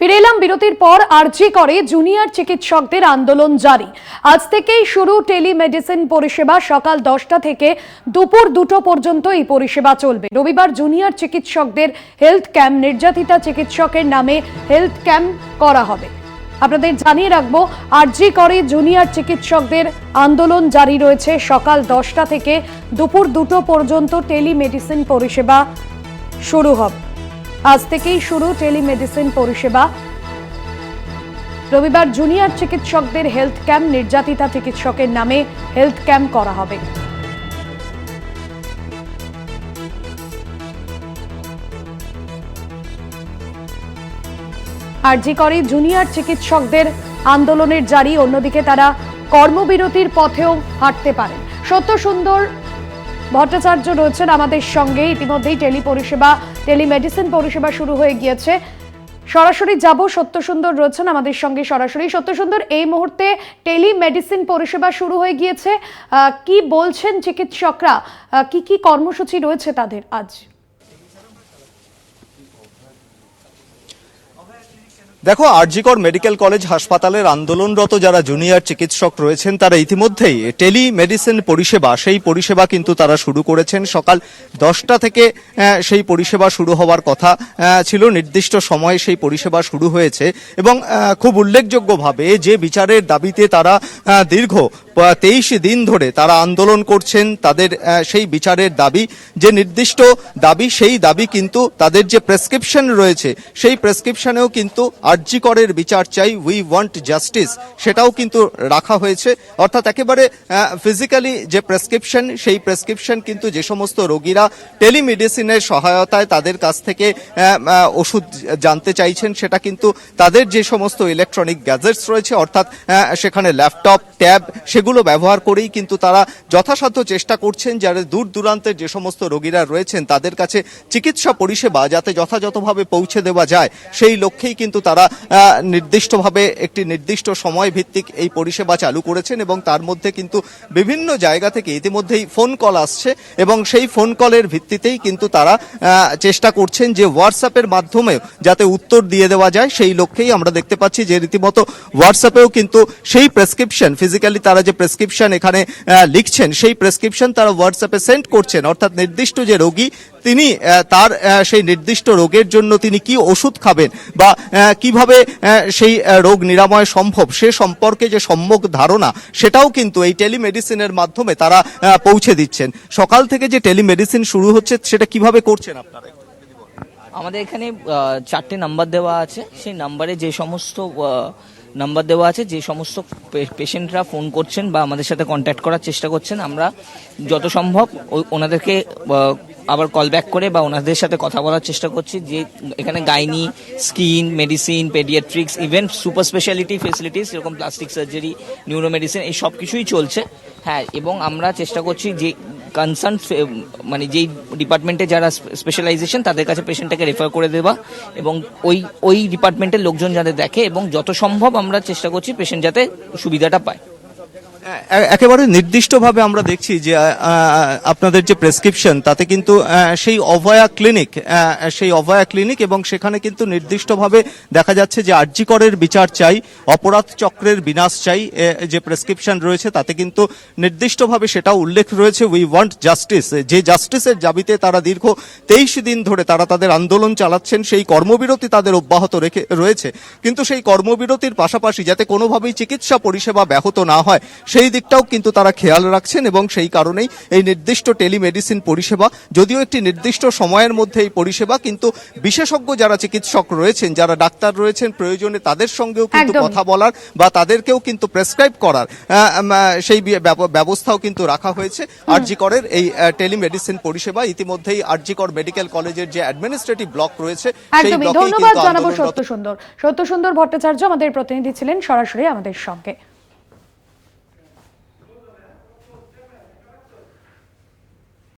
ফিরে এলাম বিরতির পর আরজি করে জুনিয়র চিকিৎসকদের আন্দোলন জারি। আজ থেকেই শুরু টেলিমেডিসিন পরিষেবা। সকাল দশটা থেকে দুপুর দুটো পর্যন্ত এই পরিষেবা চলবে। রবিবার জুনিয়র চিকিৎসকদের হেলথ ক্যাম্প, নির্যাতিতা চিকিৎসকের নামে হেলথ ক্যাম্প করা হবে। আপনাদের জানিয়ে রাখব, আরজি করে জুনিয়র চিকিৎসকদের আন্দোলন জারি রয়েছে। সকাল দশটা থেকে দুপুর দুটো পর্যন্ত টেলিমেডিসিন পরিষেবা শুরু হবে। আজ থেকেই শুরু টেলিমেডিসিন পরিষেবা। রবিবার জুনিয়র চিকিৎসকদের হেলথ ক্যাম্প নির্যাতিতা চিকিৎসকের নামে হেলথ ক্যাম্প করা হবে। আরজি করে জুনিয়র চিকিৎসকদের আন্দোলনের জারি, অন্যদিকে তারা কর্মবিরতির পথেও হাঁটতে পারেন। সত্য সুন্দর ভট্টাচার্য রয়েছেন আমাদের সঙ্গে। ইতিমধ্যেই টেলি পরিষেবা টেলিমেডিসিন পরিষেবা শুরু হয়ে গিয়েছে। সরাসরি যাব সত্য সুন্দর রয়েছেন আমাদের সঙ্গে সরাসরি। সত্য সুন্দর এই মুহূর্তে টেলিমেডিসিন পরিষেবা শুরু হয়ে গিয়েছে। কি বলছেন চিকিৎসকরা? কি কি কর্মসূচি রয়েছে তাদের আজ? দেখো, আরজিকর মেডিকেল কলেজ হাসপাতালের আন্দোলনরত যারা জুনিয়র চিকিৎসক রয়েছেন, তারা ইতিমধ্যেই টেলিমেডিসিন পরিষেবা, সেই পরিষেবা কিন্তু তারা শুরু করেছেন। সকাল দশটা থেকে সেই পরিষেবা শুরু হওয়ার কথা ছিল। নির্দিষ্ট সময়ে সেই পরিষেবা শুরু হয়েছে এবং খুব উল্লেখযোগ্যভাবে যে বিচারের দাবিতে তারা দীর্ঘ তেইশ দিন ধরে তারা আন্দোলন করছেন তাদের সেই বিচারের দাবি, যে নির্দিষ্ট দাবি, সেই দাবি কিন্তু তাদের যে প্রেসক্রিপশন রয়েছে, সেই প্রেসক্রিপশনেও কিন্তু আরজি করের বিচার চাই উই ওয়ান্ট জাস্টিস সেটাও কিন্তু রাখা হয়েছে। অর্থাৎ একেবারে ফিজিক্যালি যে প্রেসক্রিপশন সেই প্রেসক্রিপশন কিন্তু যে সমস্ত রোগীরা টেলিমেডিসিনের সহায়তায় তাদের কাছ থেকে ওষুধ জানতে চাইছেন, সেটা কিন্তু তাদের যে সমস্ত ইলেকট্রনিক গ্যাজেটস রয়েছে, অর্থাৎ সেখানে ল্যাপটপ ট্যাব সেগুলো ব্যবহার করেই কিন্তু তারা যথাসাধ্য চেষ্টা করছেন, যারা দূর দূরান্তের যে সমস্ত রোগীরা রয়েছেন তাদের কাছে চিকিৎসা পরিষেবা যাতে যথাযথভাবে পৌঁছে দেওয়া যায়, সেই লক্ষ্যেই কিন্তু তারা নির্দিষ্টভাবে একটি নির্দিষ্ট সময় ভিত্তিক এই পরিষেবা চালু করেছেন এবং তার মধ্যে কিন্তু বিভিন্ন জায়গা থেকে ইতিমধ্যেই ফোন কল আসছে এবং সেই ফোন কলের ভিত্তিতেই কিন্তু তারা চেষ্টা করছেন যে হোয়াটসঅ্যাপের মাধ্যমে যাতে উত্তর দিয়ে দেওয়া যায়, সেই লক্ষ্যেই আমরা দেখতে পাচ্ছি যে রীতিমতো হোয়াটসঅ্যাপেও কিন্তু সেই প্রেসক্রিপশন ফিজিক্যালি তারা যে প্রেসক্রিপশন এখানে লিখছেন। সেই প্রেসক্রিপশন তারা হোয়াটসঅ্যাপে সেন্ড করছেন। অর্থাৎ নির্দিষ্ট যে রোগী, তিনি তার সেই নির্দিষ্ট রোগের জন্য তিনি কি ওষুধ খাবেন বা কীভাবে সেই রোগ নিরাময় সম্ভব, সে সম্পর্কে যে সম্যক ধারণা, সেটাও কিন্তু এই টেলিমেডিসিনের মাধ্যমে তারা পৌঁছে দিচ্ছেন। সকাল থেকে যে টেলিমেডিসিন শুরু হচ্ছে, সেটা কীভাবে করছেন আপনারা আমাদের এখানে চারটে নাম্বার দেওয়া আছে। সেই নাম্বারে যে সমস্ত নাম্বার দেওয়া আছে, যে সমস্ত পেশেন্টরা ফোন করছেন বা আমাদের সাথে কন্ট্যাক্ট করার চেষ্টা করছেন, আমরা যত সম্ভব ওনাদেরকে আবার কল ব্যাক করে বা ওনাদের সাথে কথা বলার চেষ্টা করছি, যে এখানে gynae skin medicine paediatrics even super speciality facilities যেরকম প্লাস্টিক সার্জারি নিউরো মেডিসিন এই সব কিছুই চলছে। হ্যাঁ এবং আমরা চেষ্টা করছি যে কনসার্ন মানে যেই ডিপার্টমেন্টে যারা স্পেশালাইজেশন তাদের কাছে পেশেন্টটাকে রেফার করে দেওয়া এবং ওই ওই ডিপার্টমেন্টের লোকজন যাদের দেখে এবং যত সম্ভব আমরা চেষ্টা করছি পেশেন্ট যাতে সুবিধাটা পায়। একেবারে নির্দিষ্টভাবে আমরা দেখছি যে আপনাদের যে প্রেসক্রিপশন তাতে কিন্তু সেই অভয়া ক্লিনিক সেই অভয়া ক্লিনিক এবং সেখানে কিন্তু নির্দিষ্টভাবে দেখা যাচ্ছে যে আর্যিকরের বিচার চাই, অপরাধ চক্রের বিনাশ চাই যে প্রেসক্রিপশন রয়েছে, তাতে কিন্তু নির্দিষ্টভাবে সেটা উল্লেখ রয়েছে উই ওয়ান্ট জাস্টিস যে জাস্টিসের দাবিতে তারা দীর্ঘ তেইশ দিন ধরে তারা তাদের আন্দোলন চালাচ্ছেন, সেই কর্মবিরতি তাদের অব্যাহত রেখে, রয়েছে। কিন্তু সেই কর্মবিরতির পাশাপাশি যাতে কোনোভাবেই চিকিৎসা পরিষেবা ব্যাহত না হয় সেই দিকটাও কিন্তু তারা খেয়াল রাখছেন এবং সেই কারণেই এই নির্দিষ্ট টেলিমেডিসিন পরিষেবা যদিও একটি নির্দিষ্ট সময়ের মধ্যে এই পরিষেবা কিন্তু বিশেষজ্ঞ যারা চিকিৎসক রয়েছেন যারা ডাক্তার রয়েছেন প্রয়োজনে তাদের সঙ্গেও কিন্তু কথা বলার বা তাদেরকেও কিন্তু প্রেসক্রাইব করার সেই ব্যবস্থাও কিন্তু রাখা হয়েছে। আরজিকরের এই টেলিমেডিসিন পরিষেবা ইতিমধ্যেই আরজিকর মেডিকেল কলেজের যে অ্যাডমিনিস্ট্রেটিভ ব্লক রয়েছে সেই ধন্যবাদ কিন্তু জানাব সত্য সুন্দর সত্য সুন্দর ভট্টাচার্য আমাদের প্রতিনিধি ছিলেন সরাসরি আমাদের সঙ্গে।